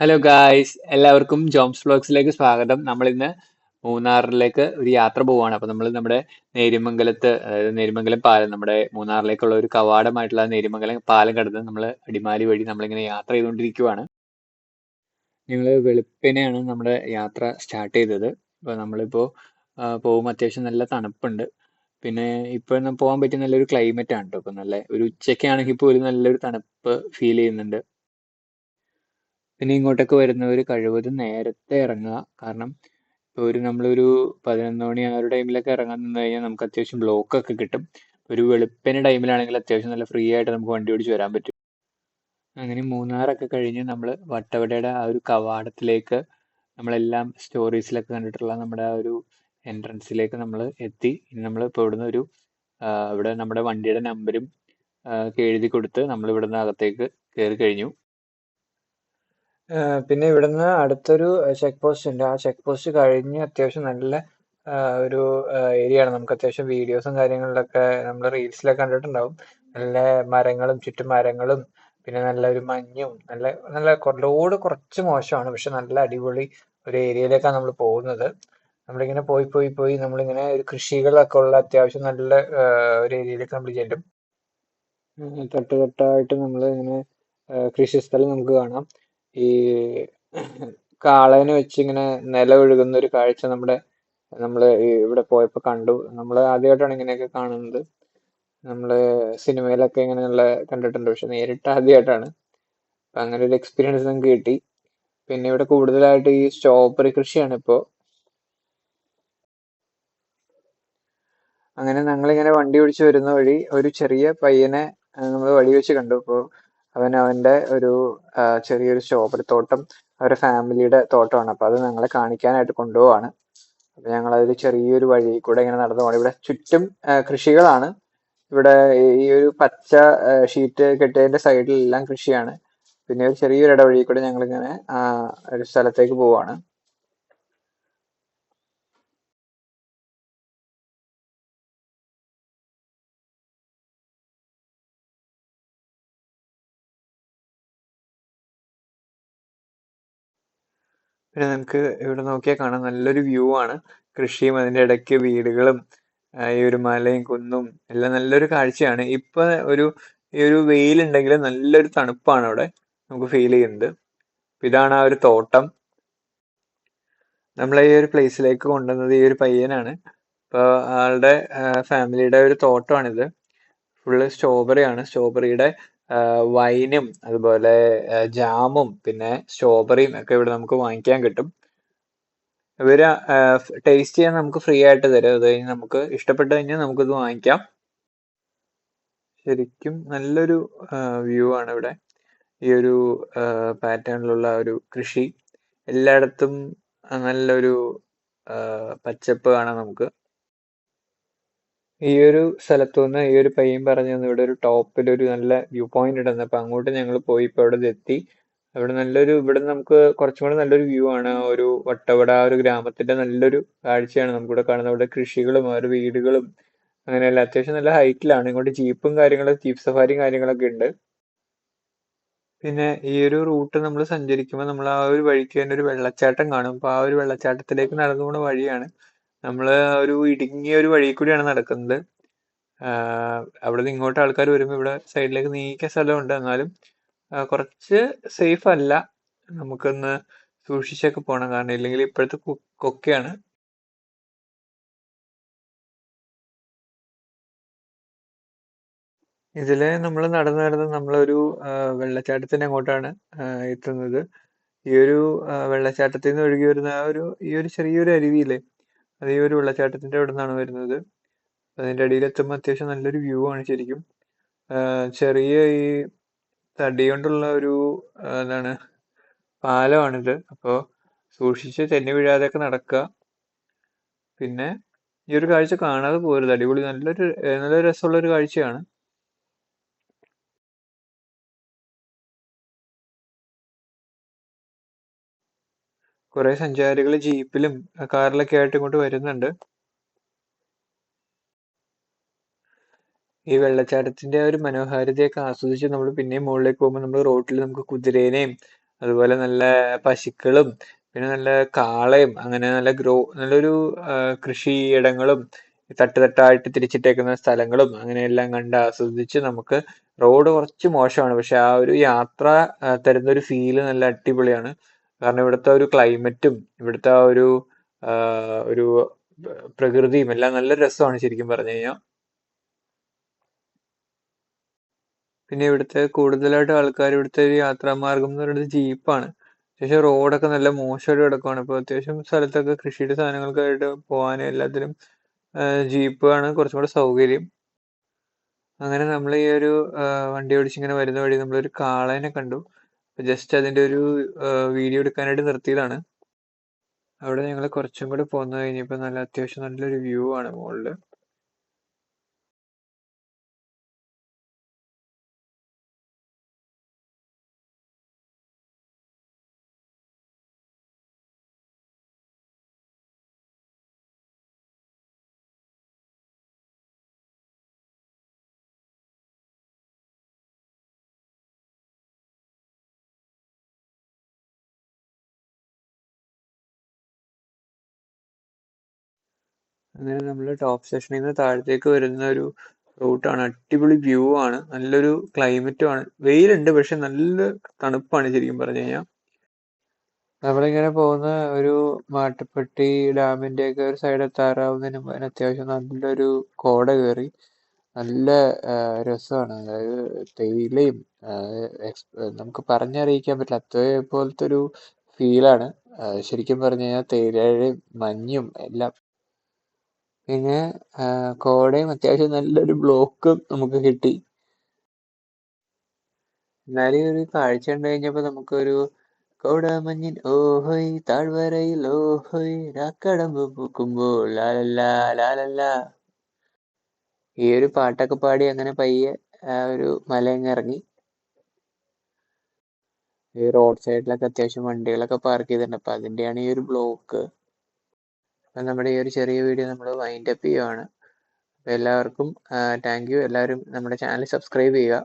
Hello guys എല്ലാവർക്കും germs ബ്ലോഗ്സിലേക്ക് സ്വാഗതം. നമ്മൾ ഇന്ന് മൂന്നാറിലേക്ക് ഒരു യാത്ര പോവാണ്. അപ്പൊ നമ്മൾ നമ്മുടെ നേര്യമംഗലത്ത് അതായത് നേരിമംഗലം പാലം നമ്മുടെ മൂന്നാറിലേക്കുള്ള ഒരു കവാടമായിട്ടുള്ള നേരിമംഗലം പാലം കടന്ന് നമ്മൾ അടിമാലി വഴി നമ്മളിങ്ങനെ യാത്ര ചെയ്തുകൊണ്ടിരിക്കുവാണ് ഞങ്ങൾ വെളുപ്പിനെയാണ് നമ്മുടെ യാത്ര സ്റ്റാർട്ട് ചെയ്തത്. അപ്പോൾ നമ്മളിപ്പോ പോകും പോകുമ്പോൾ അത്യാവശ്യം നല്ല തണുപ്പുണ്ട്. പിന്നെ ഇപ്പൊ പോകാൻ പറ്റിയ നല്ലൊരു ക്ലൈമറ്റ് ആണ് കേട്ടോ ഇപ്പൊ നല്ല ഒരു ഉച്ചയ്ക്കാണെങ്കിൽ പോലും നല്ലൊരു തണുപ്പ് ഫീൽ ചെയ്യുന്നുണ്ട്. പിന്നെ ഇങ്ങോട്ടൊക്കെ വരുന്നവർ കഴിവതും നേരത്തെ ഇറങ്ങുക. കാരണം ഇപ്പോൾ ഒരു നമ്മളൊരു പതിനൊന്ന് മണി ആ ഒരു ടൈമിലൊക്കെ ഇറങ്ങാൻ നിന്ന് കഴിഞ്ഞാൽ നമുക്ക് അത്യാവശ്യം ബ്ലോക്ക് ഒക്കെ കിട്ടും. ഒരു വെളുപ്പിന് ടൈമിലാണെങ്കിൽ അത്യാവശ്യം നല്ല ഫ്രീ ആയിട്ട് നമുക്ക് വണ്ടി ഓടിച്ച് വരാൻ പറ്റും. അങ്ങനെ മൂന്നാറൊക്കെ കഴിഞ്ഞ് നമ്മൾ വട്ടവടയുടെ ആ ഒരു കവാടത്തിലേക്ക് നമ്മളെല്ലാം സ്റ്റോറീസിലൊക്കെ കണ്ടിട്ടുള്ള നമ്മുടെ ആ ഒരു എൻട്രൻസിലേക്ക് നമ്മൾ എത്തി. ഇനി നമ്മൾ ഇപ്പോൾ ഇവിടുന്ന് ഒരു ഇവിടെ നമ്മുടെ വണ്ടിയുടെ നമ്പരും എഴുതി കൊടുത്ത് നമ്മൾ ഇവിടുന്ന് അകത്തേക്ക് കയറി കഴിഞ്ഞു. പിന്നെ ഇവിടുന്ന് അടുത്തൊരു ചെക്ക് പോസ്റ്റ് ഉണ്ട്. ആ ചെക്ക് പോസ്റ്റ് കഴിഞ്ഞ് അത്യാവശ്യം നല്ല ഒരു ഏരിയ ആണ്. നമുക്ക് അത്യാവശ്യം വീഡിയോസും കാര്യങ്ങളിലൊക്കെ നമ്മൾ റീൽസിലൊക്കെ കണ്ടിട്ടുണ്ടാവും. നല്ല മരങ്ങളും ചുറ്റും മരങ്ങളും പിന്നെ നല്ല ഒരു മഞ്ഞും നല്ല നല്ല ലോഡ് കുറച്ച് മോശമാണ്. പക്ഷെ നല്ല അടിപൊളി ഒരു ഏരിയയിലേക്കാണ് നമ്മൾ പോകുന്നത്. നമ്മളിങ്ങനെ പോയി പോയി പോയി നമ്മളിങ്ങനെ ഒരു കൃഷികളൊക്കെ ഉള്ള അത്യാവശ്യം നല്ല ഒരു ഏരിയയിലേക്ക് നമ്മൾ ചെല്ലും. ഉം തൊട്ട് തൊട്ടായിട്ട് നമ്മൾ ഇങ്ങനെ ആഹ് കൃഷിസ്ഥലം നമുക്ക് കാണാം. ഈ കാളേനെ വെച്ച് ഇങ്ങനെ നില ഒഴുകുന്ന ഒരു കാഴ്ച നമ്മുടെ നമ്മൾ ഇവിടെ പോയപ്പോൾ കണ്ടു. നമ്മൾ ആദ്യമായിട്ടാണ് ഇങ്ങനെയൊക്കെ കാണുന്നത്. നമ്മൾ സിനിമയിലൊക്കെ ഇങ്ങനെയുള്ള കണ്ടിട്ടുണ്ട്. പക്ഷെ നേരിട്ട് ആദ്യമായിട്ടാണ്. അപ്പൊ അങ്ങനെ ഒരു എക്സ്പീരിയൻസ് നമുക്ക് കിട്ടി. പിന്നെ ഇവിടെ കൂടുതലായിട്ട് ഈ സ്ട്രോബെറി കൃഷിയാണ് ഇപ്പോൾ അങ്ങനെ ഞങ്ങളിങ്ങനെ വണ്ടി ഓടിച്ച് വരുന്ന വഴി ഒരു ചെറിയ പയ്യനെ നമ്മൾ വഴി വെച്ച് കണ്ടു. അപ്പോൾ അവൻ അവന്റെ ഒരു ചെറിയൊരു സ്ട്രോബെറി അവരുടെ ഫാമിലിയുടെ തോട്ടമാണ്. അപ്പൊ അത് ഞങ്ങളെ കാണിക്കാനായിട്ട് കൊണ്ടുപോവാണ്. അപ്പൊ അതൊരു ചെറിയൊരു വഴി കൂടെ ഇങ്ങനെ നടന്നു പോകണം ഇവിടെ ചുറ്റും കൃഷികളാണ്. ഇവിടെ ഈ ഒരു പച്ച ഷീറ്റ് കെട്ടിയതിന്റെ സൈഡിലെല്ലാം കൃഷിയാണ്. പിന്നെ ഒരു ചെറിയൊരു ഇടവഴി കൂടെ ഞങ്ങൾ ഇങ്ങനെ ഒരു സ്ഥലത്തേക്ക് പോവാണ്. പിന്നെ നമുക്ക് ഇവിടെ നോക്കിയാൽ കാണാം നല്ലൊരു വ്യൂ ആണ്. കൃഷിയും അതിന്റെ ഇടയ്ക്ക് വീടുകളും ഈ ഒരു മലയും കുന്നും എല്ലാം നല്ലൊരു കാഴ്ചയാണ്. ഇപ്പൊ ഒരു ഈ ഒരു വെയിലുണ്ടെങ്കിൽ നല്ലൊരു തണുപ്പാണ് അവിടെ നമുക്ക് ഫീൽ ചെയ്യുന്നത്. ഇതാണ് ആ ഒരു തോട്ടം. നമ്മളെ ഈ ഒരു പ്ലേസിലേക്ക് കൊണ്ടുവന്നത് ഈ ഒരു പയ്യനാണ്. അപ്പോൾ ആളുടെ ഫാമിലിയുടെ ഒരു തോട്ടമാണിത്. ഫുള്ള് സ്ട്രോബെറിയാണ് സ്ട്രോബെറിയുടെ വൈനും അതുപോലെ ജാമും പിന്നെ സ്ട്രോബെറിയും ഒക്കെ ഇവിടെ നമുക്ക് വാങ്ങിക്കാൻ കിട്ടും. ഇവർ ടേസ്റ്റ് ചെയ്യാൻ നമുക്ക് ഫ്രീ ആയിട്ട് തരും. അത് കഴിഞ്ഞ് നമുക്ക് ഇഷ്ടപ്പെട്ട് കഴിഞ്ഞാൽ നമുക്കിത് വാങ്ങിക്കാം. ശരിക്കും നല്ലൊരു വ്യൂ ആണ് ഇവിടെ. ഈ ഒരു പാറ്റേണിലുള്ള ഒരു കൃഷി. എല്ലായിടത്തും നല്ലൊരു പച്ചപ്പ് കാണാം നമുക്ക്. ഈ ഒരു സ്ഥലത്തു നിന്ന് ഈ ഒരു പയ്യൻ പറഞ്ഞു തന്നു ഇവിടെ ഒരു ടോപ്പിൽ ഒരു നല്ല വ്യൂ പോയിന്റ് ഉണ്ടെന്ന് അപ്പൊ അങ്ങോട്ട് ഞങ്ങൾ പോയി ഇപ്പൊ അവിടെ എത്തി. അവിടെ നല്ലൊരു ഇവിടെ നമുക്ക് കുറച്ചും കൂടെ നല്ലൊരു വ്യൂ ആണ്. ഒരു വട്ടവട ഒരു ഗ്രാമത്തിന്റെ നല്ലൊരു കാഴ്ചയാണ് നമുക്ക് ഇവിടെ കാണുന്നത്. അവിടെ കൃഷികളും അവരുടെ വീടുകളും അങ്ങനെയല്ല അത്യാവശ്യം നല്ല ഹൈറ്റിലാണ്. ഇങ്ങോട്ട് ജീപ്പും കാര്യങ്ങളും ജീപ്പ് സഫാരിയും കാര്യങ്ങളൊക്കെ ഉണ്ട്. പിന്നെ ഈ ഒരു റൂട്ട് നമ്മൾ സഞ്ചരിക്കുമ്പോൾ നമ്മൾ ആ ഒരു വഴിക്ക് തന്നെ ഒരു വെള്ളച്ചാട്ടം കാണും. അപ്പൊ ആ ഒരു വെള്ളച്ചാട്ടത്തിലേക്ക് നടന്നു പോണ വഴിയാണ് നമ്മൾ ഒരു ഇടുങ്ങിയ ഒരു വഴി കൂടിയാണ് നടക്കുന്നത്. അവിടെ നിന്ന് ഇങ്ങോട്ട് ആൾക്കാർ വരുമ്പോൾ ഇവിടെ സൈഡിലേക്ക് നീക്കിയ സ്ഥലമുണ്ട്. എന്നാലും കുറച്ച് സേഫ് അല്ല നമുക്കൊന്ന് സൂക്ഷിച്ചൊക്കെ പോകണം കാരണം ഇല്ലെങ്കിൽ ഇപ്പോഴത്തെ കൊക്കെയാണ്. ഇതിൽ നമ്മൾ നടന്ന് നടന്ന് നമ്മളൊരു വെള്ളച്ചാട്ടത്തിന് അങ്ങോട്ടാണ് എത്തുന്നത്. ഈ ഒരു വെള്ളച്ചാട്ടത്തിൽ നിന്ന് ഒഴുകി വരുന്ന ആ ഒരു ഈ ഒരു ചെറിയൊരു അരുവിയില്ലേ അത് ഈ ഒരു വെള്ളച്ചാട്ടത്തിന്റെ അവിടെ നിന്നാണ് വരുന്നത്. അതിന്റെ അടിയിൽ എത്തുമ്പോൾ അത്യാവശ്യം നല്ലൊരു വ്യൂ ആണ് ശരിക്കും. ചെറിയ ഈ തടി കൊണ്ടുള്ള ഒരു എന്താണ് പാലമാണിത്. അപ്പോ സൂക്ഷിച്ച് തെന്നി വീഴാതെയൊക്കെ നടക്കുക. പിന്നെ ഈ ഒരു കാഴ്ച കാണാതെ പോരുത്. അടിപൊളി. നല്ലൊരു നല്ല രസമുള്ള ഒരു കാഴ്ചയാണ്. കുറെ സഞ്ചാരികൾ ജീപ്പിലും കാറിലൊക്കെ ആയിട്ട് ഇങ്ങോട്ട് വരുന്നുണ്ട്. ഈ വെള്ളച്ചാട്ടത്തിന്റെ ഒരു മനോഹാരിതയൊക്കെ ആസ്വദിച്ച് നമ്മൾ പിന്നെയും മുകളിലേക്ക് പോകുമ്പോൾ നമ്മൾ റോട്ടിൽ നമുക്ക് കുതിരേനെയും അതുപോലെ നല്ല പശുക്കളും പിന്നെ നല്ല കാളയും അങ്ങനെ നല്ല ഗ്രോ നല്ലൊരു കൃഷിയിടങ്ങളും തട്ടുതട്ടായിട്ട് തിരിച്ചിട്ടേക്കുന്ന സ്ഥലങ്ങളും അങ്ങനെയെല്ലാം കണ്ട് ആസ്വദിച്ച് നമുക്ക് റോഡ് കുറച്ച് മോശമാണ്. പക്ഷെ ആ ഒരു യാത്ര തരുന്ന ഒരു ഫീൽ നല്ല അടിപൊളിയാണ്. കാരണം ഇവിടുത്തെ ഒരു ക്ലൈമറ്റും ഇവിടുത്തെ ആ ഒരു ഒരു പ്രകൃതിയും എല്ലാം നല്ല രസമാണ് ശരിക്കും പറഞ്ഞു കഴിഞ്ഞാൽ പിന്നെ ഇവിടുത്തെ കൂടുതലായിട്ട് ആൾക്കാർ ഇവിടുത്തെ ഒരു യാത്രാമാർഗം എന്ന് പറയുന്നത് ജീപ്പാണ്. പക്ഷേ റോഡൊക്കെ നല്ല മോശമായിട്ട് കിടക്കുവാണ്. ഇപ്പോൾ അത്യാവശ്യം സ്ഥലത്തൊക്കെ കൃഷിയുടെ സാധനങ്ങൾക്കായിട്ട് പോകാനും എല്ലാത്തിനും ജീപ്പ് ആണ് കുറച്ചും കൂടെ സൗകര്യം. അങ്ങനെ നമ്മൾ ഈ ഒരു വണ്ടി ഓടിച്ച് ഇങ്ങനെ വരുന്ന വഴി നമ്മളൊരു കാളേനെ കണ്ടു. ജസ്റ്റ് അതിന്റെ ഒരു വീഡിയോ എടുക്കാനായിട്ട് നിർത്തിയതാണ്. അവിടെ ഞങ്ങൾ കുറച്ചും കൂടെ പോന്നു കഴിഞ്ഞപ്പോൾ നല്ല അത്യാവശ്യം നല്ലൊരു വ്യൂ ആണ് മുകളിൽ അങ്ങനെ നമ്മൾ ടോപ്പ് സെക്ഷനിൽ നിന്ന് താഴത്തേക്ക് വരുന്ന ഒരു റൂട്ടാണ് അടിപൊളി വ്യൂ ആണ്. നല്ലൊരു ക്ലൈമറ്റും ആണ്. വെയിലുണ്ട് പക്ഷെ നല്ല തണുപ്പാണ് ശരിക്കും പറഞ്ഞു കഴിഞ്ഞാൽ നമ്മളിങ്ങനെ പോകുന്ന ഒരു മാട്ടുപ്പെട്ടി ഡാമിന്റെ ഒക്കെ ഒരു സൈഡ് എത്താറാവുന്നതിന് മുമ്പ് അത്യാവശ്യം നല്ലൊരു കോട കയറി നല്ല രസമാണ്. അതായത് തേയിലയും നമുക്ക് പറഞ്ഞറിയിക്കാൻ പറ്റില്ല. അതേപോലത്തെ ഒരു ഫീലാണ് ശരിക്കും പറഞ്ഞു കഴിഞ്ഞാൽ തേയിലയും മഞ്ഞും എല്ലാം പിന്നെ കോടയും അത്യാവശ്യം നല്ലൊരു ബ്ലോക്കും നമുക്ക് കിട്ടി. എന്നാലും ഒരു കാഴ്ച കണ്ടു കഴിഞ്ഞപ്പോൾ നമുക്കൊരു കോടമഞ്ഞിൻ ഓഹോയ് താഴ്വരയിൽ ഓഹോയ് രാക്കടമ്പ് പൂക്കുമ്പോൾ ലാലല്ല ലാലല്ല ഈ ഒരു പാട്ടൊക്കെ പാടി അങ്ങനെ പയ്യെ ആ ഒരു മലയങ്ങ് ഇറങ്ങി ഈ റോഡ് സൈഡിലൊക്കെ അത്യാവശ്യം വണ്ടികളൊക്കെ പാർക്ക് ചെയ്തിട്ടുണ്ട്. അപ്പൊ അതിന്റെയാണ് ഈ ഒരു ബ്ലോക്ക്. നമ്മുടെ ഈ ഒരു ചെറിയ വീഡിയോ നമ്മൾ വൈൻഡപ്പ് ചെയ്യുവാണ്. എല്ലാവർക്കും താങ്ക് യു എല്ലാവരും നമ്മുടെ ചാനൽ സബ്സ്ക്രൈബ് ചെയ്യുക.